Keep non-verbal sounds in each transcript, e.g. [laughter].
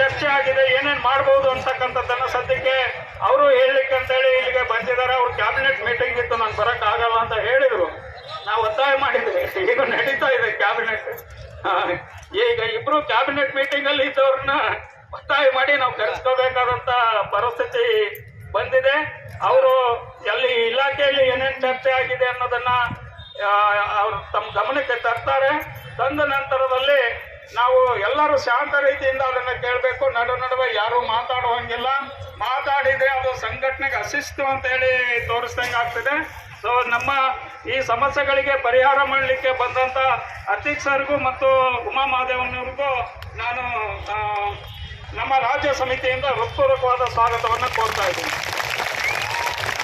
ಚರ್ಚೆ ಆಗಿದೆ, ಏನೇನು ಮಾಡ್ಬೋದು ಅಂತಕ್ಕಂಥದ್ದನ್ನು ಸದ್ಯಕ್ಕೆ ಅವರು ಹೇಳಲಿಕ್ಕೆ ಅಂತೇಳಿ ಇಲ್ಲಿಗೆ ಬಂದಿದ್ದಾರೆ. ಅವ್ರ ಕ್ಯಾಬಿನೆಟ್ ಮೀಟಿಂಗ್ ಇತ್ತು ನಾನು ಬರೋಕ್ಕಾಗಲ್ಲ ಅಂತ ಹೇಳಿದರು. ನಾವು ಒತ್ತಾಯ ಮಾಡಿದ್ವಿ. ಈಗ ನಡೀತಾ ಇದೆ ಕ್ಯಾಬಿನೆಟ್ ಈಗ ಇಬ್ಬರು ಕ್ಯಾಬಿನೆಟ್ ಮೀಟಿಂಗಲ್ಲಿ ಇದ್ದವ್ರನ್ನ ಒತ್ತಾಯ ಮಾಡಿ ನಾವು ಕರೆಸ್ಕೋಬೇಕಾದಂಥ ಪರಿಸ್ಥಿತಿ ಬಂದಿದೆ. ಅವರು ಎಲ್ಲಿ ಇಲಾಖೆಯಲ್ಲಿ ಏನೇನು ಚರ್ಚೆ ಆಗಿದೆ ಅನ್ನೋದನ್ನು ಅವರು ತಮ್ಮ ಗಮನಕ್ಕೆ ತರ್ತಾರೆ. ತಂದ ನಂತರದಲ್ಲಿ ನಾವು ಎಲ್ಲರೂ ಶಾಂತ ರೀತಿಯಿಂದ ಅದನ್ನ ಕೇಳಬೇಕು. ನಡು ನಡುವೆ ಯಾರು ಮಾತಾಡುವಂಗಿಲ್ಲ. ಮಾತಾಡಿದ್ರೆ ಅದು ಸಂಘಟನೆಗೆ ಅಶಿಸ್ತು ಅಂತ ಹೇಳಿ ತೋರಿಸ್ದಂಗೆ ಆಗ್ತಿದೆ. ಸೊ ನಮ್ಮ ಈ ಸಮಸ್ಯೆಗಳಿಗೆ ಪರಿಹಾರ ಮಾಡಲಿಕ್ಕೆ ಬಂದಂತ ಅತೀಕ್ ಸರ್ಗೂ ಮತ್ತು ಉಮಾ ಮಹಾದೇವನವ್ರಿಗೂ ನಾನು ನಮ್ಮ ರಾಜ್ಯ ಸಮಿತಿಯಿಂದ ಹೃತ್ಪೂರ್ವಕವಾದ ಸ್ವಾಗತವನ್ನು ಕೋರ್ತಾ ಇದ್ದೀನಿ.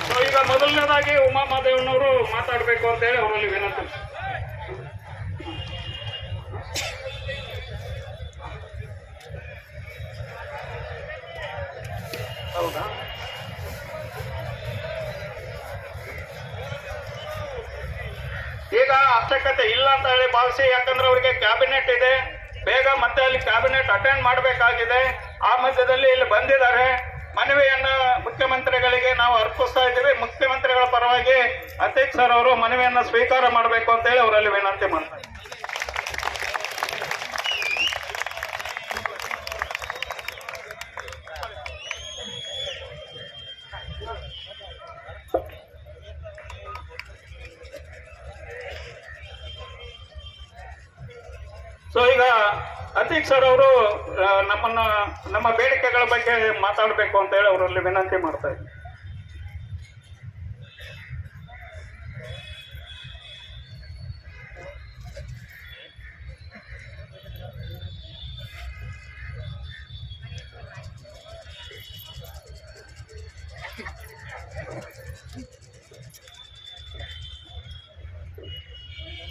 ಸೊ ಈಗ ಮೊದಲನೇದಾಗಿ ಉಮಾ ಮಹಾದೇವನವರು ಮಾತಾಡಬೇಕು ಅಂತ ಹೇಳಿ ಅವರಲ್ಲಿ ವಿನಂತಿ. ಈಗ ಅವಶ್ಯಕತೆ ಇಲ್ಲ ಅಂತ ಹೇಳಿ ಭಾವಿಸಿ, ಯಾಕಂದ್ರೆ ಅವರಿಗೆ ಕ್ಯಾಬಿನೆಟ್ ಇದೆ. ಬೇಗ ಮತ್ತೆ ಅಲ್ಲಿ ಕ್ಯಾಬಿನೆಟ್ ಅಟೆಂಡ್ ಮಾಡಬೇಕಾಗಿದೆ. ಆ ಮಧ್ಯದಲ್ಲಿ ಇಲ್ಲಿ ಬಂದಿದ್ದಾರೆ. ಮನವಿಯನ್ನ ಮುಖ್ಯಮಂತ್ರಿಗಳಿಗೆ ನಾವು ಅರ್ಪಿಸ್ತಾ ಇದ್ದೀವಿ. ಮುಖ್ಯಮಂತ್ರಿಗಳ ಪರವಾಗಿ ಅತೀಕ್ ಸರ್ ಅವರು ಮನವಿಯನ್ನ ಸ್ವೀಕಾರ ಮಾಡಬೇಕು ಅಂತ ಹೇಳಿ ಅವರಲ್ಲಿ ವಿನಂತಿ ಮಾಡ್ತಾರೆ ಸರ್ ಅವರು ನಮ್ಮನ್ನ, ನಮ್ಮ ಬೇಡಿಕೆಗಳ ಬಗ್ಗೆ ಮಾತಾಡಬೇಕು ಅಂತ ಹೇಳಿ ಅವರಲ್ಲಿ ವಿನಂತಿ ಮಾಡ್ತಾ ಇದ್ದೀನಿ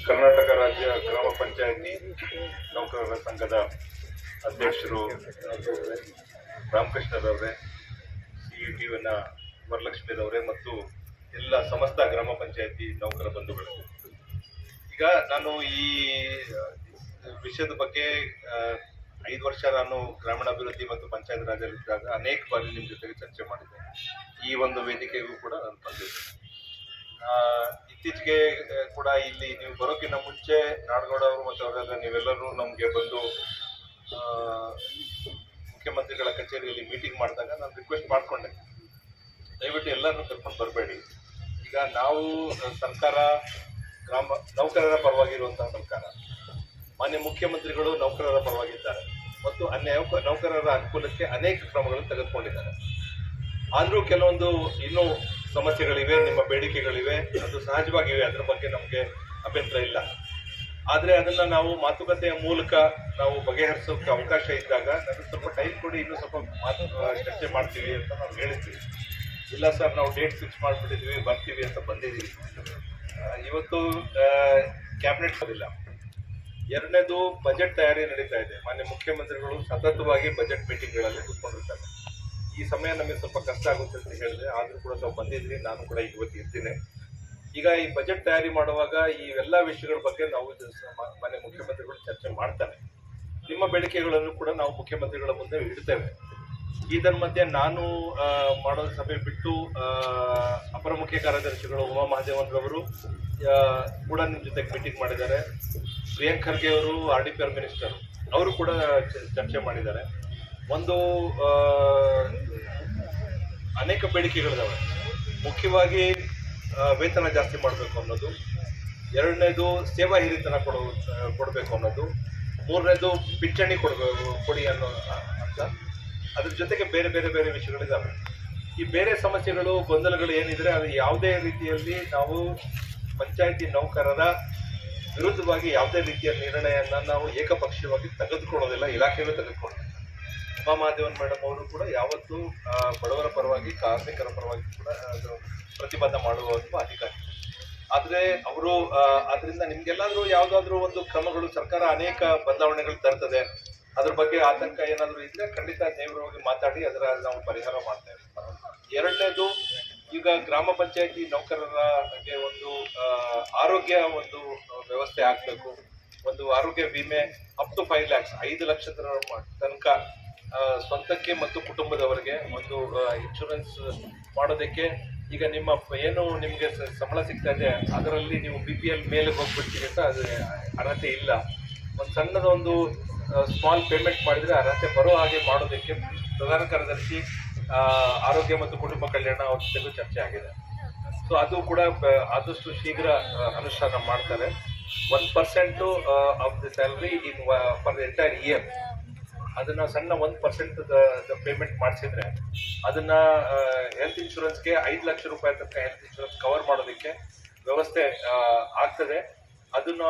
ಕರ್ನಾಟಕ ರಾಜ್ಯ ಗ್ರಾಮ ಪಂಚಾಯಿತಿ ನೌಕರರ ಸಂಘದ ಅಧ್ಯಕ್ಷರು ರಾಮಕೃಷ್ಣರವರೇ ಯುನ ವರಲಕ್ಷ್ಮಿರವರೇ ಮತ್ತು ಎಲ್ಲ ಸಮಸ್ತ ಗ್ರಾಮ ಪಂಚಾಯತಿ ನೌಕರ ಬಂಧುಗಳು. ಈಗ ನಾನು ಈ ವಿಷಯದ ಬಗ್ಗೆ ಐದು ವರ್ಷ ನಾನು ಗ್ರಾಮೀಣಾಭಿವೃದ್ಧಿ ಮತ್ತು ಪಂಚಾಯತ್ ರಾಜಲ್ಲಿದ್ದಾಗ ಅನೇಕ ಬಾರಿ ನಿಮ್ಮ ಜೊತೆಗೆ ಚರ್ಚೆ ಮಾಡಿದೆ ಈ ಒಂದು ವೇದಿಕೆಗೂ ಕೂಡ ನಾನು ಬಂದಿದ್ದೆ. ಇತ್ತೀಚೆಗೆ ಕೂಡ ಇಲ್ಲಿ ನೀವು ಬರೋಕ್ಕಿಂತ ಮುಂಚೆ ನಾಡಗೌಡ ಅವರು ಮತ್ತು ಅವರೆಲ್ಲ ನೀವೆಲ್ಲರೂ ನಮಗೆ ಬಂದು ಮುಖ್ಯಮಂತ್ರಿಗಳ ಕಚೇರಿಯಲ್ಲಿ ಮೀಟಿಂಗ್ ಮಾಡಿದಾಗ ನಾನು ರಿಕ್ವೆಸ್ಟ್ ಮಾಡಿಕೊಂಡೆ. ದಯವಿಟ್ಟು ಎಲ್ಲರನ್ನೂ ಕರ್ಕೊಂಡು ಬರಬೇಡಿ. ಈಗ ನಾವು ಸರ್ಕಾರ, ಗ್ರಾಮ, ನೌಕರರ ಪರವಾಗಿರುವಂತಹ ಸರ್ಕಾರ. ಮಾನ್ಯ ಮುಖ್ಯಮಂತ್ರಿಗಳು ನೌಕರರ ಪರವಾಗಿದ್ದಾರೆ. ಮತ್ತು ಅನ್ಯ ನೌಕರರ ಅನುಕೂಲಕ್ಕೆ ಅನೇಕ ಕ್ರಮಗಳನ್ನು ತೆಗೆದುಕೊಂಡಿದ್ದಾರೆ. ಆದರೂ ಕೆಲವೊಂದು ಇನ್ನೂ ಸಮಸ್ಯೆಗಳಿವೆ, ನಿಮ್ಮ ಬೇಡಿಕೆಗಳಿವೆ, ಅದು ಸಹಜವಾಗಿವೆ. ಅದರ ಬಗ್ಗೆ ನಮಗೆ ಅಭ್ಯಂತರ ಇಲ್ಲ. ಆದರೆ ಅದನ್ನ ನಾವು ಮಾತುಕತೆಯ ಮೂಲಕ ನಾವು ಬಗೆಹರಿಸೋಕೆ ಅವಕಾಶ ಇದ್ದಾಗ ನನಗೆ ಸ್ವಲ್ಪ ಟೈಮ್ ಕೊಡಿ, ಇನ್ನೂ ಸ್ವಲ್ಪ ಮಾತು ಚರ್ಚೆ ಮಾಡ್ತೀವಿ ಅಂತ ನಾವು ಹೇಳಿದ್ದೀವಿ. ಇಲ್ಲ ಸರ್, ನಾವು ಡೇಟ್ ಫಿಕ್ಸ್ ಮಾಡಿಬಿಟ್ಟಿದ್ದೀವಿ, ಬರ್ತೀವಿ ಅಂತ ಬಂದಿದ್ದೀವಿ. ಇವತ್ತು ಕ್ಯಾಬಿನೆಟ್ ಬರಲಿಲ್ಲ ಎರಡನೇದು ಬಜೆಟ್ ತಯಾರಿ ನಡೀತಾ ಇದೆ. ಮಾನ್ಯ ಮುಖ್ಯಮಂತ್ರಿಗಳು ಸತತವಾಗಿ ಬಜೆಟ್ ಮೀಟಿಂಗ್ಗಳಲ್ಲಿ ಕೂತ್ಕೊಂಡಿರ್ತಾರೆ. ಈ ಸಮಯ ನಮಗೆ ಸ್ವಲ್ಪ ಕಷ್ಟ ಆಗುತ್ತೆ ಅಂತ ಹೇಳಿದ್ರೆ ಆದರೂ ಕೂಡ ನಾವು ಬಂದಿದ್ವಿ ನಾನು ಕೂಡ ಇವತ್ತು ಇರ್ತೀನಿ. ಈಗ ಈ ಬಜೆಟ್ ತಯಾರಿ ಮಾಡುವಾಗ ಈ ಎಲ್ಲ ವಿಷಯಗಳ ಬಗ್ಗೆ ನಾವು ಮಾನ್ಯ ಮುಖ್ಯಮಂತ್ರಿಗಳು ಚರ್ಚೆ ಮಾಡ್ತಾರೆ ನಿಮ್ಮ ಬೇಡಿಕೆಗಳನ್ನು ಕೂಡ ನಾವು ಮುಖ್ಯಮಂತ್ರಿಗಳ ಮುಂದೆ ಇಡ್ತೇವೆ. ಇದರ ಮಧ್ಯೆ ನಾನು ಮಾಡೋ ಸಭೆ ಬಿಟ್ಟು ಅಪರ ಮುಖ್ಯ ಕಾರ್ಯದರ್ಶಿಗಳು ಉಮಾ ಮಹಾದೇವನ್ರವರು ಕೂಡ ನಿಮ್ಮ ಜೊತೆಗೆ ಮೀಟಿಂಗ್ ಮಾಡಿದ್ದಾರೆ. ಪ್ರಿಯಾಂಕ್ ಖರ್ಗೆ ಅವರು, R D P R minister ಅವರು ಕೂಡ ಚರ್ಚೆ ಮಾಡಿದ್ದಾರೆ. ಒಂದು ಅನೇಕ ಬೇಡಿಕೆಗಳಿದಾವೆ. ಮುಖ್ಯವಾಗಿ ವೇತನ ಜಾಸ್ತಿ ಮಾಡಬೇಕು ಅನ್ನೋದು. ಎರಡನೇದು ಸೇವಾ ಹಿರಿತನ ಕೊಡೋ, ಕೊಡಬೇಕು ಅನ್ನೋದು. ಮೂರನೇದು ಪಿಂಚಣಿ ಕೊಡಬೇಕು ಕೊಡಿ ಅನ್ನೋ ಅಂತ ಅದ್ರ ಜೊತೆಗೆ ಬೇರೆ ಬೇರೆ ಬೇರೆ ವಿಷಯಗಳಿದ್ದಾವೆ ಈ ಬೇರೆ ಸಮಸ್ಯೆಗಳು, ಗೊಂದಲಗಳು ಏನಿದ್ರೆ ಅದು ಯಾವುದೇ ರೀತಿಯಲ್ಲಿ ನಾವು ಪಂಚಾಯಿತಿ ನೌಕರರ ವಿರುದ್ಧವಾಗಿ ಯಾವುದೇ ರೀತಿಯ ನಿರ್ಣಯನ ನಾವು ಏಕಪಕ್ಷೀಯವಾಗಿ ತೆಗೆದುಕೊಳ್ಳೋದಿಲ್ಲ, ಇಲಾಖೆಯಲ್ಲೂ ತೆಗೆದುಕೊಳ್ಳೋದಿಲ್ಲ. ಉಮಾ ಮಹಾದೇವನ್ ಮೇಡಮ್ ಅವರು ಕೂಡ ಯಾವತ್ತೂ ಬಡವರ ಪರವಾಗಿ, ಕಾರ್ಮಿಕರ ಪರವಾಗಿ ಕೂಡ ಅದು ಪ್ರತಿಬಂಧ ಮಾಡುವ ಅಧಿಕಾರಿ. ಆದ್ರೆ ಅವರು ಅದರಿಂದ ನಿಮ್ಗೆಲ್ಲಾದ್ರೂ ಯಾವುದಾದ್ರೂ ಒಂದು ಕ್ರಮಗಳು, ಸರ್ಕಾರ ಅನೇಕ ಬದಲಾವಣೆಗಳು ತರ್ತದೆ. ಅದ್ರ ಬಗ್ಗೆ ಆತಂಕ ಏನಾದರೂ ಇದ್ರೆ ಖಂಡಿತ ನೇರವಾಗಿ ಮಾತಾಡಿ, ಅದರ ನಾವು ಪರಿಹಾರ ಮಾಡ್ತೇವೆ ಎರಡನೇದು, ಈಗ ಗ್ರಾಮ ಪಂಚಾಯತಿ ನೌಕರರಿಗೆ ಒಂದು ಆರೋಗ್ಯ ಒಂದು ವ್ಯವಸ್ಥೆ ಆಗ್ಬೇಕು. ಒಂದು ಆರೋಗ್ಯ ವಿಮೆ ಅಪ್ ಟು ಫೈವ್ ಲ್ಯಾಕ್ಸ್ ಐದು ಲಕ್ಷದ ತನಕ ಸ್ವಂತಕ್ಕೆ ಮತ್ತು ಕುಟುಂಬದವರಿಗೆ ಒಂದು ಇನ್ಶೂರೆನ್ಸ್ ಮಾಡೋದಕ್ಕೆ ಈಗ ನಿಮ್ಮ ಏನು ನಿಮಗೆ ಸಂಬಳ ಸಿಗ್ತಾ ಇದೆ, ಅದರಲ್ಲಿ ನೀವು ಬಿ ಪಿ ಎಲ್ ಮೇಲೆ ಹೋಗ್ಬಿಡ್ತೀರಿ ಅಂತ ಅದು ಅರ್ಹತೆ ಇಲ್ಲ. ಒಂದು ಸಣ್ಣದೊಂದು ಸ್ಮಾಲ್ ಪೇಮೆಂಟ್ ಮಾಡಿದರೆ ಅರ್ಹತೆ ಬರೋ ಹಾಗೆ ಮಾಡೋದಕ್ಕೆ ಪ್ರಧಾನ ಕಾರ್ಯದರ್ಶಿ ಆರೋಗ್ಯ ಮತ್ತು ಕುಟುಂಬ ಕಲ್ಯಾಣ ಅವ್ರ ಜೊತೆಗೂ ಚರ್ಚೆ ಆಗಿದೆ. ಸೊ ಅದು ಕೂಡ ಆದಷ್ಟು ಶೀಘ್ರ ಅನುಷ್ಠಾನ ಮಾಡ್ತಾರೆ. One percent of the salary in for entire year ಅದನ್ನ ಸಣ್ಣ ಒಂದು ಪರ್ಸೆಂಟ್ ಪೇಮೆಂಟ್ ಮಾಡಿಸಿದ್ರೆ ಅದನ್ನ ಹೆಲ್ತ್ ಇನ್ಶೂರೆನ್ಸ್ಗೆ ಐದು ಲಕ್ಷ ರೂಪಾಯಿ ತನಕ ಹೆಲ್ತ್ ಇನ್ಶೂರೆನ್ಸ್ ಕವರ್ ಮಾಡೋದಕ್ಕೆ ವ್ಯವಸ್ಥೆ ಆಗ್ತದೆ. ಅದನ್ನ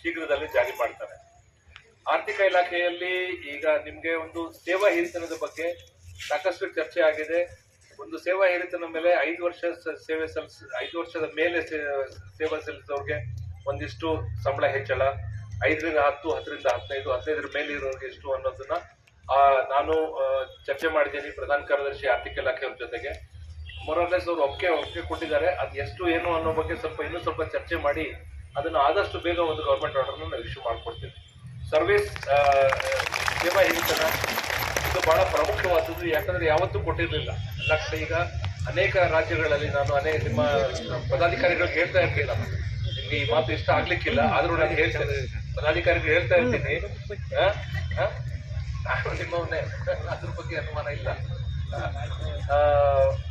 ಶೀಘ್ರದಲ್ಲಿ ಜಾರಿ ಮಾಡ್ತಾರೆ. ಆರ್ಥಿಕ ಇಲಾಖೆಯಲ್ಲಿ ಈಗ ನಿಮಗೆ ಒಂದು ಸೇವಾ ಹಿರಿತನದ ಬಗ್ಗೆ ಸಾಕಷ್ಟು ಚರ್ಚೆ ಆಗಿದೆ. ಒಂದು ಸೇವಾ ಹಿರಿತನ ಮೇಲೆ ಐದು ವರ್ಷ ಸೇವೆ ಸಲ್ಲಿಸ ಐದು ವರ್ಷದ ಮೇಲೆ ಸೇವೆ ಸಲ್ಲಿಸಿದವ್ರಿಗೆ ಒಂದಿಷ್ಟು ಸಂಬಳ ಹೆಚ್ಚಳ. ಐದರಿಂದ ಹತ್ತು, ಹತ್ತರಿಂದ ಹದಿನೈದು, ಹದಿನೈದರ ಮೇಲೆ ಇರೋರಿಗೆ ಎಷ್ಟು ಅನ್ನೋದನ್ನ ನಾನು ಚರ್ಚೆ ಮಾಡಿದ್ದೀನಿ ಪ್ರಧಾನ ಕಾರ್ಯದರ್ಶಿ ಆರ್ಥಿಕ ಇಲಾಖೆಯವ್ರ ಜೊತೆಗೆ. ಮೊರಲೆಸ್ ಅವರು ಒಪ್ಪಿಗೆ ಒಪ್ಪಿಗೆ ಕೊಟ್ಟಿದ್ದಾರೆ. ಅದು ಎಷ್ಟು, ಏನು ಅನ್ನೋ ಬಗ್ಗೆ ಸ್ವಲ್ಪ ಇನ್ನೂ ಸ್ವಲ್ಪ ಚರ್ಚೆ ಮಾಡಿ ಅದನ್ನು ಆದಷ್ಟು ಬೇಗ ಒಂದು ಗೌರ್ಮೆಂಟ್ ಆರ್ಡರ್ನ ನಾವು ಇಶ್ಯೂ ಮಾಡಿಕೊಡ್ತೀವಿ. ಸರ್ವಿಸ್ ಸೇವಾ ಹೇಳ್ತಾರೆ ಇದು ಬಹಳ ಪ್ರಮುಖವಾದದ್ದು. ಯಾಕಂದ್ರೆ ಯಾವತ್ತೂ ಕೊಟ್ಟಿರಲಿಲ್ಲ. ಲಕ್ಷ ಈಗ ಅನೇಕ ರಾಜ್ಯಗಳಲ್ಲಿ ನಾನು ಅನೇಕ ನಿಮ್ಮ ಪದಾಧಿಕಾರಿಗಳಿಗೆ ಹೇಳ್ತಾ ಇರ್ತೀನಿ ನಿಮಗೆ ಈ ಮಾತು ಇಷ್ಟ ಆಗ್ಲಿಕ್ಕಿಲ್ಲ. ಆದರೂ ನಾನು ಹೇಳ್ತೇನೆ. ಪದಾಧಿಕಾರಿಗಳು ಹೇಳ್ತಾ ಇರ್ತೀನಿ? ನಾನು ನಿಮ್ಮವನ್ನೇ ಅದ್ರ ಬಗ್ಗೆ ಅನುಮಾನ ಇಲ್ಲ.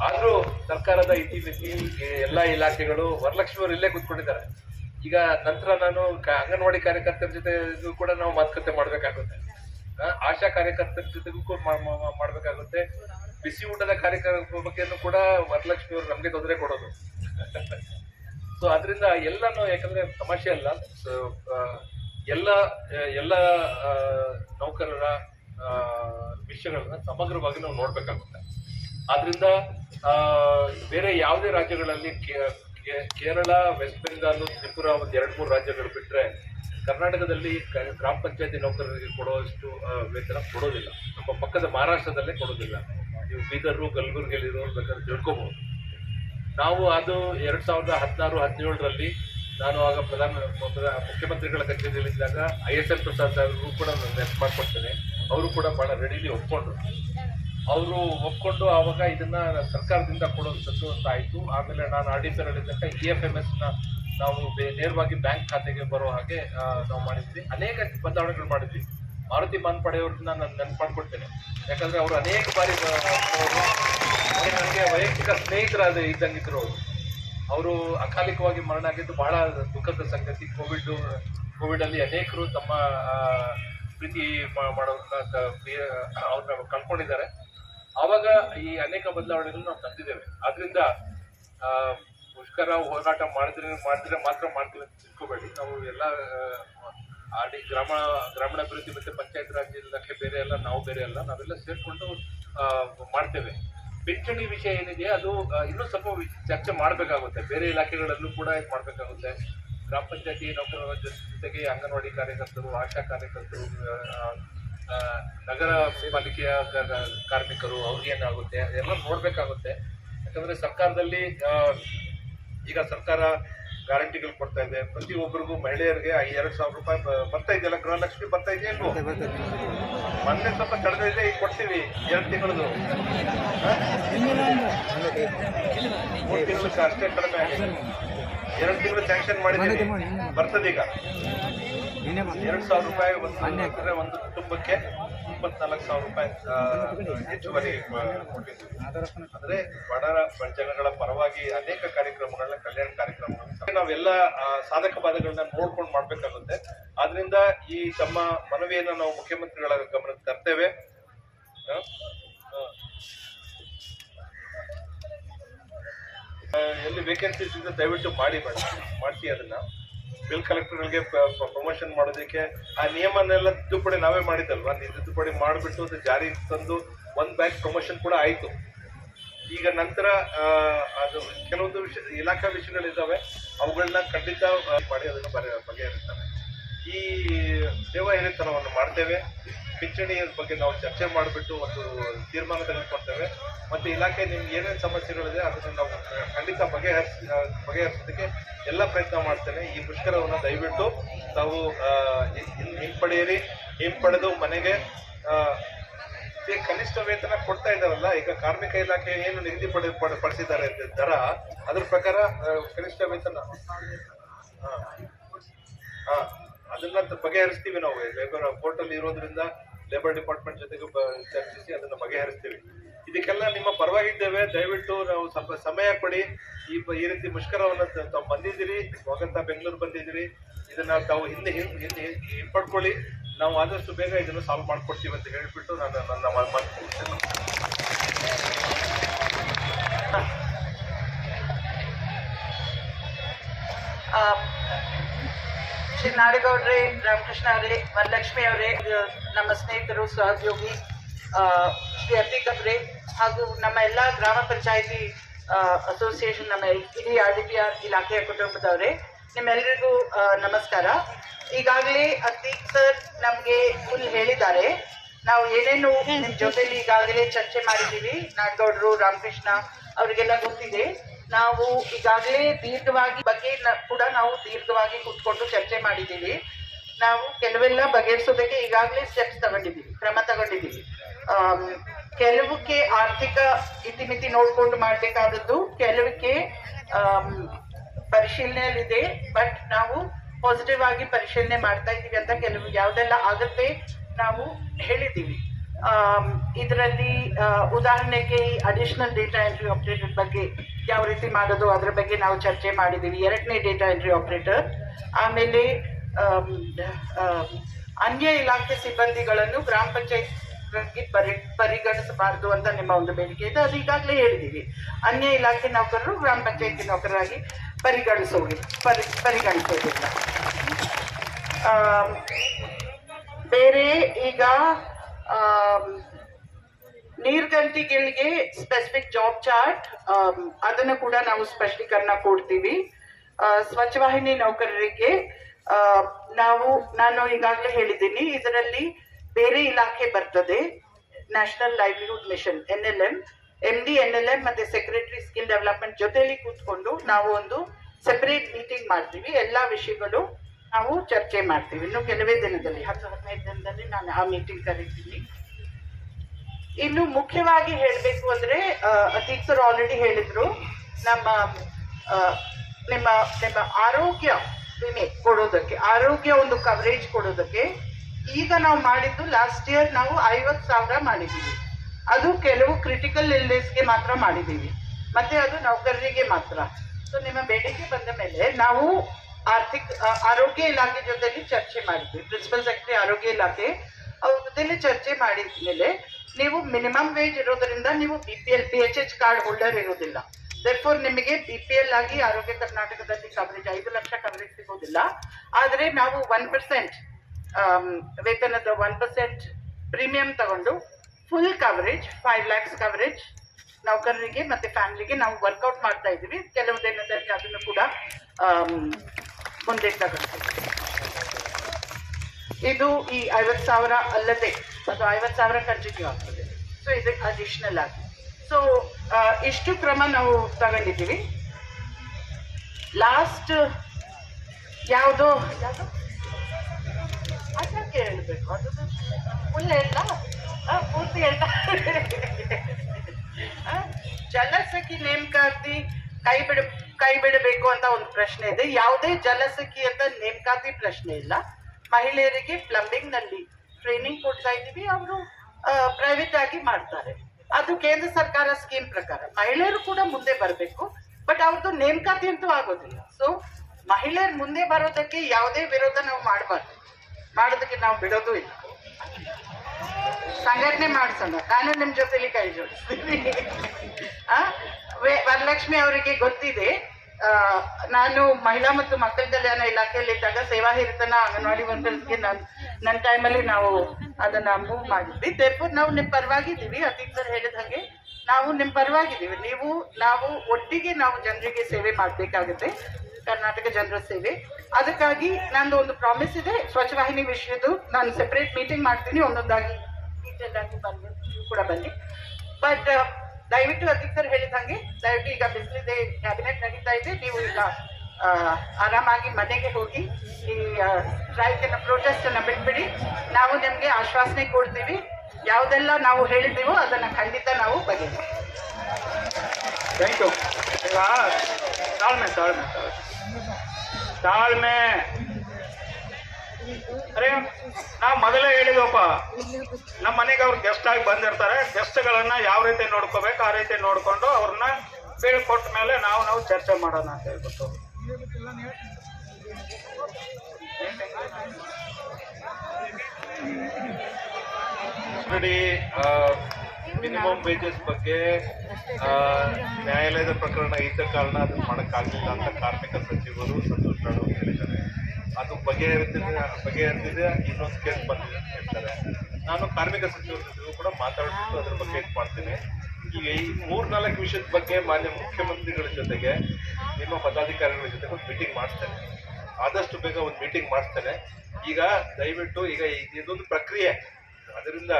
ಆದರೂ ಸರ್ಕಾರದ ಇತಿಮಿತಿ ಎಲ್ಲಾ ಇಲಾಖೆಗಳು ವರಲಕ್ಷ್ಮಿಯವರು ಇಲ್ಲೇ ಕೂತ್ಕೊಂಡಿದ್ದಾರೆ. ಈಗ ನಂತರ ನಾನು ಅಂಗನವಾಡಿ ಕಾರ್ಯಕರ್ತರ ಜೊತೆ ಕೂಡ ನಾವು ಮಾತುಕತೆ ಮಾಡಬೇಕಾಗುತ್ತೆ. ಆಶಾ ಕಾರ್ಯಕರ್ತರ ಜೊತೆಗೂ ಕೂಡ ಮಾಡ್ಬೇಕಾಗುತ್ತೆ. ಬಿಸಿ ಊಟದ ಕಾರ್ಯಕ್ರಮ ಬಗ್ಗೆನೂ ಕೂಡ ವರಲಕ್ಷ್ಮಿ ಅವರು ನಮ್ಗೆ ತೊಂದರೆ ಕೊಡೋದು. [laughs] ಸೊ ಅದರಿಂದ ಎಲ್ಲಾನು ಯಾಕಂದ್ರೆ ತಮಾಷೆ ಅಲ್ಲ. ಎಲ್ಲ ಎಲ್ಲ ನೌಕರರ ವಿಷಯಗಳನ್ನ ಸಮಗ್ರವಾಗಿ ನಾವು ನೋಡ್ಬೇಕಾಗುತ್ತೆ. ಆದ್ರಿಂದ ಬೇರೆ ಯಾವುದೇ ರಾಜ್ಯಗಳಲ್ಲಿ ಕೇರಳ, ವೆಸ್ಟ್ ಬೆಂಗಾಲ್, ತ್ರಿಪುರ ಒಂದು ಎರಡು ಮೂರು ರಾಜ್ಯಗಳು ಬಿಟ್ಟರೆ ಕರ್ನಾಟಕದಲ್ಲಿ ಗ್ರಾಮ ಪಂಚಾಯತಿ ನೌಕರರಿಗೆ ಕೊಡುವಷ್ಟು ವೇತನ ಕೊಡೋದಿಲ್ಲ. ನಮ್ಮ ಪಕ್ಕದ ಮಹಾರಾಷ್ಟ್ರದಲ್ಲೇ ಕೊಡೋದಿಲ್ಲ. ನೀವು ಬೀದರು ಇರೋರು ಬೇಕಾದ್ರೆ ತಿಳ್ಕೊಬಹುದು ನಾವು ಅದು ಎರಡು ಸಾವಿರದ ಹದಿನಾರು, ಹದಿನೇಳರಲ್ಲಿ ನಾನು ಆಗ ಪ್ರಧಾನ ಮುಖ್ಯಮಂತ್ರಿಗಳ ಕಚೇರಿಯಲ್ಲಿದ್ದಾಗ ಐ ಎಸ್ ಎಲ್ ಪ್ರಸಾದ್ ಸಾಹೇಬ್ರಿಗೂ ಕೂಡ ನಾನು ಮಾಡ್ಕೊಡ್ತೇನೆ. ಅವರು ಕೂಡ ಬಹಳ ರೆಡಿಲಿ ಒಪ್ಕೊಂಡ್ರು. ಅವರು ಒಪ್ಕೊಂಡು ಆವಾಗ ಇದನ್ನ ಸರ್ಕಾರದಿಂದ ಕೊಡುವಂಥದ್ದು ಅಂತ ಆಯಿತು ಆಮೇಲೆ ನಾನು ಆಡಿಟರ್ಗಳಿದ್ದಾಗ ಇ ಎಫ್ ಎಂ ಎಸ್ನ ನಾವು ನೇರವಾಗಿ ಬ್ಯಾಂಕ್ ಖಾತೆಗೆ ಬರೋ ಹಾಗೆ ನಾವು ಮಾಡಿದ್ವಿ. ಅನೇಕ ಬದಲಾವಣೆಗಳು ಮಾಡಿದ್ವಿ. ಮಾರುತಿ ಮಾನ್ಪಡೆಯವ್ರನ್ನ ನಾನು ನೆನಪು ಮಾಡ್ಕೊಡ್ತೇನೆ. ಯಾಕಂದ್ರೆ ಅವರು ಅನೇಕ ಬಾರಿ ನನಗೆ ವೈಯಕ್ತಿಕ ಸ್ನೇಹಿತರಾದ ಇದ್ದಂಗಿದ್ರು ಅವರು. ಅವರು ಅಕಾಲಿಕವಾಗಿ ಮರಣ ಆಗಿದ್ದು ಬಹಳ ದುಃಖದ ಸಂಗತಿ. ಕೋವಿಡ್ ಕೋವಿಡ್ ಅಲ್ಲಿ ಅನೇಕರು ತಮ್ಮ ಪ್ರೀತಿ ಮಾಡೋದನ್ನ ಅವ್ರನ್ನ ಕಳ್ಕೊಂಡಿದ್ದಾರೆ. ಆವಾಗ ಈ ಅನೇಕ ಬದಲಾವಣೆಗಳು ನಾವು ತಂದಿದ್ದೇವೆ. ಆದ್ರಿಂದ ಮುಷ್ಕರ ಹೋರಾಟ ಮಾಡಿದ್ರೆ ಮಾಡಿದ್ರೆ ಮಾತ್ರ ಮಾಡ್ತೀವಿ ಅಂತ ತಿಳ್ಕೊಬೇಡಿ. ನಾವು ಎಲ್ಲ ಆಡಿ ಗ್ರಾಮ, ಗ್ರಾಮೀಣಾಭಿವೃದ್ಧಿ ಮತ್ತು ಪಂಚಾಯತ್ ರಾಜ್ ಇಲಾಖೆ ಬೇರೆ ಅಲ್ಲ ನಾವು ಬೇರೆ ಅಲ್ಲ ನಾವೆಲ್ಲ ಸೇರಿಕೊಂಡು ಮಾಡ್ತೇವೆ. ಪಿಂಚಣಿ ವಿಷಯ ಏನಿದೆ, ಅದು ಇನ್ನೂ ಸ್ವಲ್ಪ ಚರ್ಚೆ ಮಾಡಬೇಕಾಗುತ್ತೆ. ಬೇರೆ ಇಲಾಖೆಗಳಲ್ಲೂ ಕೂಡ ಇದು ಮಾಡಬೇಕಾಗುತ್ತೆ. ಗ್ರಾಮ ಪಂಚಾಯತಿ ನೌಕರರ ಜೊತೆಗೆ ಅಂಗನವಾಡಿ ಕಾರ್ಯಕರ್ತರು, ಆಶಾ ಕಾರ್ಯಕರ್ತರು ನಗರ ಪಾಲಿಕೆಯ ಕಾರ್ಮಿಕರು ಅವ್ರಿಗೇನಾಗುತ್ತೆ ಎಲ್ಲ ನೋಡಬೇಕಾಗುತ್ತೆ. ಯಾಕಂದ್ರೆ ಸರ್ಕಾರದಲ್ಲಿ ಈಗ ಸರ್ಕಾರ ಗ್ಯಾರಂಟಿಗಳು ಕೊಡ್ತಾ ಇದೆ. ಪ್ರತಿಯೊಬ್ಬರಿಗೂ ಮಹಿಳೆಯರಿಗೆ ಐ- ಎರಡ್ ಸಾವಿರ ರೂಪಾಯಿ ಬರ್ತಾ ಇದೆಯಲ್ಲ? ಗೃಹಲಕ್ಷ್ಮಿ ಬರ್ತಾ ಇದೆಯಾ ಇಲ್ವೋ? ಮೊನ್ನೆ ಸ್ವಲ್ಪ ಕಳೆದಿದೆ ಈಗ ಕೊಡ್ತೀವಿ ಎರಡು ತಿಂಗಳದು. ಮೂರು ತಿಂಗಳಕ್ಕೆ ಅಷ್ಟೇ ಕಡಿಮೆ ಆಗಿದೆ. ಎರಡು ತಿಂಗಳು ಸ್ಯಾಂಕ್ಷನ್ ಮಾಡಿದ್ದೀವಿ. ಬರ್ತದೀಗ ಎರಡು ಸಾವಿರ ರೂಪಾಯಿ ಒಂದು ಅಂದರೆ ಒಂದು ಕುಟುಂಬಕ್ಕೆ ಇಪ್ಪತ್ನಾಲ್ಕು ಸಾವಿರ ರೂಪಾಯಿ ಹೆಚ್ಚುವರಿ ಕೊಟ್ಟಿದ್ದೀವಿ. ಅಂದ್ರೆ ಬಡ ಜನಗಳ ಪರವಾಗಿ ಅನೇಕ ಕಾರ್ಯಕ್ರಮಗಳನ್ನ ಕಲ್ಯಾಣ ಕಾರ್ಯಕ್ರಮಗಳನ್ನ ನಾವೆಲ್ಲ ಸಾಧಕ ಬಾಧಗಳನ್ನ ನೋಡ್ಕೊಂಡು ಮಾಡ್ಬೇಕಾಗುತ್ತೆ. ಆದ್ರಿಂದ ಈ ತಮ್ಮ ಮನವಿಯನ್ನ ನಾವು ಮುಖ್ಯಮಂತ್ರಿಗಳ ಗಮನಕ್ಕೆ ತರ್ತೇವೆ. ಎಲ್ಲಿ ವೇಕೆನ್ಸಿ ಇದೆ ದಯವಿಟ್ಟು ಮಾಡಿ ಮಾಡ್ತೀವಿ ಅದನ್ನ? ಬಿಲ್ ಕಲೆಕ್ಟರ್ಗಳಿಗೆ ಪ್ರಮೋಷನ್ ಮಾಡೋದಕ್ಕೆ ಆ ನಿಯಮನೆಲ್ಲ ತಿದ್ದುಪಡಿ ನಾವೇ ಮಾಡಿದ್ದಲ್ವಾ? ನೀವು ತಿದ್ದುಪಡಿ ಮಾಡಿಬಿಟ್ಟು ಅದು ಜಾರಿ ತಂದು ಒಂದು ಬ್ಯಾಂಕ್ ಪ್ರಮೋಷನ್ ಕೂಡ ಆಯಿತು. ಈಗ ನಂತರ ಅದು ಕೆಲವೊಂದು ವಿಷಯ, ಇಲಾಖಾ ವಿಷಯಗಳಿದ್ದಾವೆ ಅವುಗಳನ್ನ ಖಂಡಿತ ಮಾಡಿ ಅದನ್ನು ಬಗೆಹರಿಸ್ತಾರೆ. ಈ ಸೇವಾ ಹಿರಿತನವನ್ನು ಮಾಡ್ತೇವೆ. ಪಿಂಚಣಿಯ ಬಗ್ಗೆ ನಾವು ಚರ್ಚೆ ಮಾಡಿಬಿಟ್ಟು ಒಂದು ತೀರ್ಮಾನ ತೆಗೆದುಕೊಳ್ತೇವೆ. ಮತ್ತೆ ಇಲಾಖೆ ನಿಮ್ಗೆ ಏನೇನು ಸಮಸ್ಯೆಗಳಿದೆ ಅದನ್ನು ನಾವು ಖಂಡಿತ ಬಗೆಹರಿಸ ಬಗೆಹರಿಸೋದಕ್ಕೆ ಎಲ್ಲ ಪ್ರಯತ್ನ ಮಾಡ್ತೇನೆ. ಈ ಮುಷ್ಕರವನ್ನು ದಯವಿಟ್ಟು ತಾವು ಹಿಂಪಡೆಯಿರಿ. ಹಿಂಪಡೆದು ಮನೆಗೆ ಕನಿಷ್ಠ ವೇತನ ಕೊಡ್ತಾ ಇದ್ದಾರಲ್ಲ, ಈಗ ಕಾರ್ಮಿಕ ಇಲಾಖೆ ಏನು ನಿಗದಿ ಪಡೆ ಪಡಿಸಿದ್ದಾರೆ ದರ, ಅದ್ರ ಪ್ರಕಾರ ಕನಿಷ್ಠ ವೇತನ. ಅದನ್ನ ಬಗೆಹರಿಸ್ತೀವಿ ನಾವು. ಪೋರ್ಟಲ್ ಇರೋದ್ರಿಂದ ಲೇಬರ್ ಡಿಪಾರ್ಟ್ಮೆಂಟ್ ಜೊತೆಗೂ ಚರ್ಚಿಸಿ ಅದನ್ನು ಬಗೆಹರಿಸ್ತೀವಿ. ಇದಕ್ಕೆಲ್ಲ ನಿಮ್ಮ ಪರವಾಗಿದ್ದೇವೆ. ದಯವಿಟ್ಟು ನಾವು ಸ್ವಲ್ಪ ಸಮಯ ಕೊಡಿ. ಈ ಈ ರೀತಿ ಮುಷ್ಕರವನ್ನು ತಾವು ಬಂದಿದ್ದೀರಿ ಹೋಗಂತ ಬೆಂಗಳೂರು ಬಂದಿದ್ದೀರಿ. ಇದನ್ನ ತಾವು ಹಿಂದೆ ಹಿಂದೆ ಹಿಂದೆ ಹಿಂಪಡ್ಕೊಳ್ಳಿ. ನಾವು ಆದಷ್ಟು ಬೇಗ ಇದನ್ನು ಸಾಲ್ವ್ ಮಾಡ್ಕೊಡ್ತೀವಿ ಅಂತ ಹೇಳಿಬಿಟ್ಟು ನಾನು ನನ್ನ ಮಾತು ಶ್ರೀ ನಾಡಗೌಡ್ರೆ, ರಾಮಕೃಷ್ಣ ಅವರೇ, ವರಲಕ್ಷ್ಮಿ ಅವರೇ ನಮ್ಮ ಸ್ನೇಹಿತರು ಸಹೋದ್ಯೋಗಿ ಶ್ರೀ ಅತಿಕ್ ಅವರೇ, ಹಾಗೂ ನಮ್ಮ ಎಲ್ಲ ಗ್ರಾಮ ಪಂಚಾಯಿತಿ ಅಸೋಸಿಯೇಷನ್ ನಮ್ಮ ಇಡೀ ಆರ್ ಡಿ ಪಿ ಆರ್ ಇಲಾಖೆಯ ಕುಟುಂಬದವರೇ ನಿಮ್ಮೆಲ್ಲರಿಗೂ ನಮಸ್ಕಾರ. ಈಗಾಗಲೇ ಅತೀಕ್ ಸರ್ ನಮಗೆ ಫುಲ್ ಹೇಳಿದ್ದಾರೆ. ನಾವು ಏನೇನು ನಿಮ್ಮ ಜೊತೆಲಿ ಈಗಾಗಲೇ ಚರ್ಚೆ ಮಾಡಿದ್ದೀವಿ, ನಾಡಗೌಡರು, ರಾಮಕೃಷ್ಣ ಅವರಿಗೆಲ್ಲ ಗೊತ್ತಿದೆ. ನಾವು ಈಗಾಗಲೇ ದೀರ್ಘವಾಗಿ ಬಗ್ಗೆ ಕೂಡ ನಾವು ದೀರ್ಘವಾಗಿ ಕೂತ್ಕೊಂಡು ಚರ್ಚೆ ಮಾಡಿದ್ದೀವಿ. ನಾವು ಕೆಲವೆಲ್ಲ ಬಗೆಹರಿಸೋದಕ್ಕೆ ಈಗಾಗಲೇ ಸ್ಟೆಪ್ಸ್ ತಗೊಂಡಿದ್ದೀವಿ, ಕ್ರಮ ತಗೊಂಡಿದ್ದೀವಿ. ಕೆಲವಕ್ಕೆ ಆರ್ಥಿಕ ಇತಿಮಿತಿ ನೋಡ್ಕೊಂಡು ಮಾಡಬೇಕಾದದ್ದು ಕೆಲವಕ್ಕೆ ಪರಿಶೀಲನೆಯಲ್ಲಿದೆ ಬಟ್ ನಾವು ಪಾಸಿಟಿವ್ ಆಗಿ ಪರಿಶೀಲನೆ ಮಾಡ್ತಾ ಇದ್ದೀವಿ ಅಂತ ಕೆಲವು ಯಾವುದೆಲ್ಲ ಆಗುತ್ತೆ ನಾವು ಹೇಳಿದ್ದೀವಿ. ಇದರಲ್ಲಿ ಉದಾಹರಣೆಗೆ ಈ ಅಡಿಷನಲ್ ಡೇಟಾ ಎಂಟ್ರಿ ಆಪರೇಟರ್ ಬಗ್ಗೆ ಯಾವ ರೀತಿ ಮಾಡೋದು ಅದರ ಬಗ್ಗೆ ನಾವು ಚರ್ಚೆ ಮಾಡಿದ್ದೀವಿ. ಎರಡನೇ data entry operator um um, ಆಮ್, ಅನ್ಯ ಇಲಾಖೆ ಸಿಬ್ಬಂದಿಗಳನ್ನು ಗ್ರಾಮ ಪಂಚಾಯತ್ ಪರಿ ಪರಿಗಣಿಸಬಾರದು ಅಂತ ನಿಮ್ಮ ಒಂದು ಬೇಡಿಕೆ ಇದೆ. ಅದು ಈಗಾಗಲೇ ಹೇಳಿದ್ದೀವಿ. ಅನ್ಯ ಇಲಾಖೆ ನೌಕರರು ಗ್ರಾಮ ಪಂಚಾಯತಿ ನೌಕರರಾಗಿ ಪರಿಗಣಿಸೋಗಿ ಪರಿ ಪರಿಗಣಿಸೋದಿಲ್ಲ. ಬೇರೆ ಈಗ ನೀರ್ಗಂಟಿಗಳಿಗೆ ಸ್ಪೆಸಿಫಿಕ್ ಜಾಬ್ ಚಾರ್ಟ್ ಅದನ್ನು ಕೂಡ ನಾವು ಸ್ಪಷ್ಟೀಕರಣ ಕೊಡ್ತೀವಿ. ಸ್ವಚ್ಛ ವಾಹಿನಿ ನೌಕರರಿಗೆ ನಾವು, ನಾನು ಈಗಾಗಲೇ ಹೇಳಿದ್ದೀನಿ, ಇದರಲ್ಲಿ ಬೇರೆ ಇಲಾಖೆ ಬರ್ತದೆ. National livelihood mission N L M M D N L M ಮತ್ತೆ ಸೆಕ್ರೆಟರಿ ಸ್ಕಿಲ್ ಡೆವಲಪ್ಮೆಂಟ್ ಜೊತೆಲಿ ಕೂತ್ಕೊಂಡು ನಾವು ಒಂದು ಸೆಪರೇಟ್ ಮೀಟಿಂಗ್ ಮಾಡ್ತೀವಿ. ಎಲ್ಲ ವಿಷಯಗಳು ನಾವು ಚರ್ಚೆ ಮಾಡ್ತೀವಿ. ಇನ್ನು ಕೆಲವೇ ದಿನದಲ್ಲಿ, ಹತ್ತು ಹದಿನೈದು ದಿನದಲ್ಲಿ ನಾನು ಆ ಮೀಟಿಂಗ್ ಕರೀತೀನಿ. ಇನ್ನು ಮುಖ್ಯವಾಗಿ ಹೇಳಬೇಕು ಅಂದ್ರೆ ಅತೀಕ್ಷರು ಅತೀಕ್ ಆಲ್ರೆಡಿ ಹೇಳಿದ್ರು, ನಮ್ಮ ನಿಮ್ಮ ನಿಮ್ಮ ಆರೋಗ್ಯ ವಿಮೆ ಕೊಡೋದಕ್ಕೆ, ಆರೋಗ್ಯ ಒಂದು ಕವರೇಜ್ ಕೊಡೋದಕ್ಕೆ ಈಗ ನಾವು ಮಾಡಿದ್ದು ಲಾಸ್ಟ್ ಇಯರ್ ನಾವು ಐವತ್ತು ಸಾವಿರ ಮಾಡಿದ್ದೀವಿ. ಅದು ಕೆಲವು ಕ್ರಿಟಿಕಲ್ ಇಲ್ನೆಸ್ಗೆ ಮಾತ್ರ ಮಾಡಿದ್ದೀವಿ. ಮತ್ತೆ ಅದು ನೌಕರರಿಗೆ ಮಾತ್ರ. ಸೊ ನಿಮ್ಮ ಬೇಡಿಕೆ ಬಂದ ಮೇಲೆ ನಾವು ಆರ್ಥಿಕ ಆರೋಗ್ಯ ಇಲಾಖೆ ಜೊತೆಲಿ ಚರ್ಚೆ ಮಾಡಿದ್ವಿ. ಪ್ರಿನ್ಸಿಪಲ್ ಸೆಕ್ರೆಟರಿ ಆರೋಗ್ಯ ಇಲಾಖೆ ಅವ್ರ ಜೊತೆಲಿ ಚರ್ಚೆ ಮಾಡಿದ ಮೇಲೆ ನೀವು ಮಿನಿಮಮ್ ವೇಜ್ ಇರೋದ್ರಿಂದ ನೀವು B P L P H H card holder ಇರೋದಿಲ್ಲ. ದರ್ಫೋರ್ ನಿಮಗೆ ಬಿ ಪಿ ಎಲ್ ಆಗಿ ಆರೋಗ್ಯ ಕರ್ನಾಟಕದಲ್ಲಿ ಕವರೇಜ್ ಐದು ಲಕ್ಷ ಕವರೇಜ್ ಸಿಗೋದಿಲ್ಲ. ಆದರೆ ನಾವು ಒನ್ ಪರ್ಸೆಂಟ್ ವೇತನದ ಒನ್ ಪರ್ಸೆಂಟ್ ಪ್ರೀಮಿಯಂ ತಗೊಂಡು full coverage five lakhs coverage ನೌಕರರಿಗೆ ಮತ್ತೆ ಫ್ಯಾಮಿಲಿಗೆ ನಾವು ವರ್ಕೌಟ್ ಮಾಡ್ತಾ ಇದ್ದೀವಿ. ಕೆಲವು ದಿನದಲ್ಲಿ ಅದನ್ನು ಕೂಡ ಆಮ್, ಮುಂದೆ ತಗೊಂಡು ಇದು ಈ ಐವತ್ತು ಸಾವಿರ ಅಲ್ಲದೆ ಅದು ಐವತ್ತು ಸಾವಿರ ಕಂಟಿನ್ಯೂ ಆಗ್ತದೆ. ಸೊ ಇದು ಅಡಿಷನಲ್ ಆಗಿ. ಸೊ ಇಷ್ಟು ಕ್ರಮ ನಾವು ತಗೊಂಡಿದ್ದೀವಿ. ಲಾಸ್ಟ್ ಯಾವುದೋ? ಅದಕ್ಕೆ ಹೇಳಬೇಕು ಅದು ಫುಲ್ ಪೂರ್ತಿ ಆ, ಜಲಸಖಿ ನೇಮಕಾತಿ ಕೈ ಬಿಡ ಕೈ ಬಿಡಬೇಕು ಅಂತ ಒಂದು ಪ್ರಶ್ನೆ ಇದೆ. ಯಾವುದೇ ಜಲಸಖಿ ಅಂತ ನೇಮಕಾತಿ ಪ್ರಶ್ನೆ ಇಲ್ಲ. ಮಹಿಳೆಯರಿಗೆ ಪ್ಲಂಬಿಂಗ್ನಲ್ಲಿ ಟ್ರೈನಿಂಗ್ ಕೊಡ್ತಾ ಇದ್ದೀವಿ. ಅವರು ಪ್ರೈವೇಟ್ ಆಗಿ ಮಾಡ್ತಾರೆ. ಅದು ಕೇಂದ್ರ ಸರ್ಕಾರ ಸ್ಕೀಮ್ ಪ್ರಕಾರ. ಮಹಿಳೆಯರು ಕೂಡ ಮುಂದೆ ಬರಬೇಕು. ಬಟ್ ಅವ್ರದ್ದು ನೇಮಕಾತಿ ಅಂತೂ ಆಗೋದಿಲ್ಲ. ಸೊ ಮಹಿಳೆಯರು ಮುಂದೆ ಬರೋದಕ್ಕೆ ಯಾವುದೇ ವಿರೋಧ ನಾವು ಮಾಡಬಾರ್ದು. ಮಾಡೋದಕ್ಕೆ ನಾವು ಬಿಡೋದು ಇಲ್ಲ. ಸಂಘಟನೆ ಮಾಡಿಸೋಣ. ನಾನು ನಿಮ್ಮ ಜೊತೆಲಿ ಕೈ ಜೋಡಿಸ್ತೀನಿ. ವರಲಕ್ಷ್ಮಿ ಅವರಿಗೆ ಗೊತ್ತಿದೆ. ನಾನು ಮಹಿಳಾ ಮತ್ತು ಮಕ್ಕಳ ಕಲ್ಯಾಣ ಇಲಾಖೆಯಲ್ಲಿದ್ದಾಗ ಸೇವಾ ಹಿರಿತನ ಅಂಗನವಾಡಿ ವರ್ಕರ್ಸ್ಗೆ ನಾನು ನನ್ನ ಟೈಮಲ್ಲಿ ನಾವು ಅದನ್ನ ಮೂವ್ ಮಾಡಿದ್ವಿ. ದೇರ್ಫೋರ್ ನಾವು ನಿಮ್ಮ ಪರವಾಗಿದ್ದೀವಿ. ಅತೀಕ್ ಸರ್ ಹೇಳಿದ ಹಾಗೆ ನಾವು ನಿಮ್ಮ ಪರವಾಗಿದ್ದೀವಿ. ನೀವು, ನಾವು ಒಟ್ಟಿಗೆ ನಾವು ಜನರಿಗೆ ಸೇವೆ ಮಾಡಬೇಕಾಗುತ್ತೆ. ಕರ್ನಾಟಕ ಜನರ ಸೇವೆ. ಅದಕ್ಕಾಗಿ ನಂದು ಒಂದು ಪ್ರಾಮಿಸ್ ಇದೆ. ಸ್ವಚ್ಛ ವಾಹಿನಿ ವಿಷಯದ್ದು ನಾನು ಸೆಪರೇಟ್ ಮೀಟಿಂಗ್ ಮಾಡ್ತೀನಿ. ಒಂದೊಂದಾಗಿ ಡೀಟೇಲ್ ಆಗಿ ಬಂದು ಕೂಡ ಬನ್ನಿ. ಬಟ್ ದಯವಿಟ್ಟು ಅಧ್ಯಕ್ಷರು ಹೇಳಿದಂಗೆ ದಯವಿಟ್ಟು ಈಗ ಬಿಸಿಲಿದೆ ಕ್ಯಾಬಿನೆಟ್ ನಡೀತಾ ಇದೆ, ನೀವು ಈಗ ಆರಾಮಾಗಿ ಮನೆಗೆ ಹೋಗಿ ಈ ಸ್ಟ್ರೈಕ್ ಅನ್ನ ಪ್ರೊಟೆಸ್ಟ್ ಅನ್ನ ಬಿಟ್ಬಿಡಿ. ನಾವು ನಿಮಗೆ ಆಶ್ವಾಸನೆ ಕೊಡ್ತೀವಿ. ಯಾವುದೆಲ್ಲ ನಾವು ಹೇಳಿದ್ದೀವೋ ಅದನ್ನ ಖಂಡಿತ ನಾವು ಬಗೆಹರಿಸ್ತೀವಿ. ಥ್ಯಾಂಕ್ ಯು ತಾಳ್ಮೆ ತಾಳ್ಮೆ ತಾಳ್ಮೆ. ತಾಳ್ಮೆ. ಅರೆ ನಾವು ಮೊದಲೇ ಹೇಳಿದ್ವಪ್ಪ. ನಮ್ಮ ಮನೆಗೆ ಅವ್ರು ಗೆಸ್ಟ್ ಆಗಿ ಬಂದಿರ್ತಾರೆ. ಗೆಸ್ಟ್ಗಳನ್ನ ಯಾವ ರೀತಿ ನೋಡ್ಕೋಬೇಕು, ಆ ರೀತಿ ನೋಡಿಕೊಂಡು ಅವ್ರನ್ನ ಬೀಳ್ಕೊಟ್ಟ ಮೇಲೆ ನಾವು ನಾವು ಚರ್ಚೆ ಮಾಡೋಣ ಅಂತ ಹೇಳ್ಬಿಟ್ಟು. ಆಲ್ರೆಡಿ ಮಿನಿಮಮ್ ವೇಜಸ್ ಬಗ್ಗೆ ನ್ಯಾಯಾಲಯದ ಪ್ರಕರಣ ಇದ್ದ ಕಾರಣ ಅದನ್ನ ಮಾಡೋಕ್ಕಾಗಲಿಲ್ಲ ಅಂತ ಕಾರ್ಮಿಕ ಸಚಿವರು ಸಂತೋಷ್ ಹೇಳಿದ್ದಾರೆ. ಅದು ಬಗೆಹರಿದಿದೆ ಬಗೆಹರಿದಿದೆ ಇನ್ನೊಂದು ಕೇಸ್ ಬಂದಿದೆ ಅಂತ ಹೇಳ್ತಾರೆ ನಾನು ಕಾರ್ಮಿಕ ಸಚಿವರ ಜೊತೆಗೂ ಕೂಡ ಮಾತಾಡ್ಬಿಟ್ಟು ಅದ್ರ ಬಗ್ಗೆ ಇದು ಮಾಡ್ತೀನಿ. ಈಗ ಈ ಮೂರ್ನಾಲ್ಕು ವಿಷಯದ ಬಗ್ಗೆ ಮಾನ್ಯ ಮುಖ್ಯಮಂತ್ರಿಗಳ ಜೊತೆಗೆ ನಿಮ್ಮ ಪದಾಧಿಕಾರಿಗಳ ಜೊತೆಗೆ ಒಂದು ಮೀಟಿಂಗ್ ಮಾಡ್ತೇನೆ. ಆದಷ್ಟು ಬೇಗ ಒಂದು ಮೀಟಿಂಗ್ ಮಾಡ್ತೇನೆ. ಈಗ ದಯವಿಟ್ಟು ಈಗ ಇದೊಂದು ಪ್ರಕ್ರಿಯೆ. ಅದರಿಂದ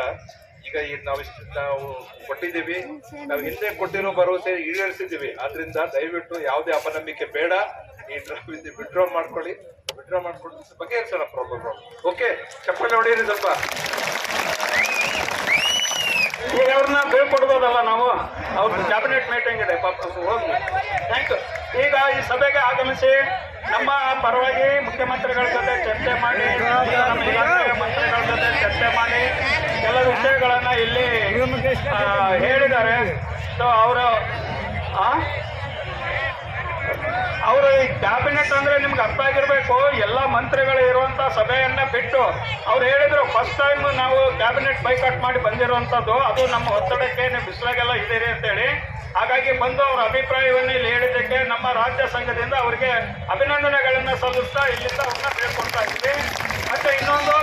ಈಗ ಈ ನಾವು ಕೊಟ್ಟಿದ್ದೀವಿ. ನಾವು ಹಿಂದೆ ಕೊಟ್ಟಿರೋ ಭರವಸೆ ಈಡೇರಿಸಿದ್ದೀವಿ. ಆದ್ರಿಂದ ದಯವಿಟ್ಟು ಯಾವುದೇ ಅಪನಂಬಿಕೆ ಬೇಡ. ಈ [laughs] ವಿಡ್ರಾ ಮಾಡ್ಕೊಳ್ಳಿ. ವಿಡ್ರಾ ಮಾಡ್ಕೊಂಡು ಇರ್ಸೋಣ ಪ್ರಾಬ್ಲಮ್ ಓಕೆ ಚಪ್ಪಲಿ ಹೊಡೀರಿ ಸ್ವಲ್ಪ. ಈಗ ಅವ್ರನ್ನ ಬೀಳ್ಕೊಡ್ಬೋದಲ್ಲ ನಾವು? ಅವ್ರ ಕ್ಯಾಬಿನೆಟ್ ಮೀಟಿಂಗ್ ಇದೆ ಪಾಪ ಹೋಗಿ ಥ್ಯಾಂಕ್ ಯು ಈಗ ಈ ಸಭೆಗೆ ಆಗಮಿಸಿ ನಮ್ಮ ಪರವಾಗಿ ಮುಖ್ಯಮಂತ್ರಿಗಳ ಜೊತೆ ಚರ್ಚೆ ಮಾಡಿ ನಮ್ಮ ಮಂತ್ರಿಗಳ ಜೊತೆ ಚರ್ಚೆ ಮಾಡಿ ಎಲ್ಲ ವಿಷಯಗಳನ್ನ ಇಲ್ಲಿ ಹೇಳಿದ್ದಾರೆ. ಸೊ ಅವರು ಅವರು ಈ ಕ್ಯಾಬಿನೆಟ್ ಅಂದ್ರೆ ನಿಮ್ಗೆ ಅರ್ಥ ಆಗಿರ್ಬೇಕು. ಎಲ್ಲ ಮಂತ್ರಿಗಳು ಇರುವಂತ ಸಭೆಯನ್ನ ಬಿಟ್ಟು ಅವ್ರು ಹೇಳಿದ್ರು ಫಸ್ಟ್ ಟೈಮ್ ನಾವು ಕ್ಯಾಬಿನೆಟ್ ಬೈಕಟ್ ಮಾಡಿ ಬಂದಿರುವಂತದ್ದು. ಅದು ನಮ್ಮ ಒತ್ತಡಕ್ಕೆ ನೀವು ಬಿಸಿಲಾಗೆಲ್ಲ ಇದ್ದೀರಿ ಅಂತೇಳಿ. ಹಾಗಾಗಿ ಬಂದು ಅವ್ರ ಅಭಿಪ್ರಾಯವನ್ನು ಇಲ್ಲಿ ಹೇಳಿದ್ದಕ್ಕೆ ನಮ್ಮ ರಾಜ್ಯ ಸಂಘದಿಂದ ಅವರಿಗೆ ಅಭಿನಂದನೆಗಳನ್ನ ಸಲ್ಲಿಸ್ತಾ ಇಲ್ಲಿಂದ ಅವ್ರನ್ನ ಬೇಡ್ಕೊಳ್ತಾ ಇದ್ದೀವಿ. ಮತ್ತೆ ಇನ್ನೊಂದು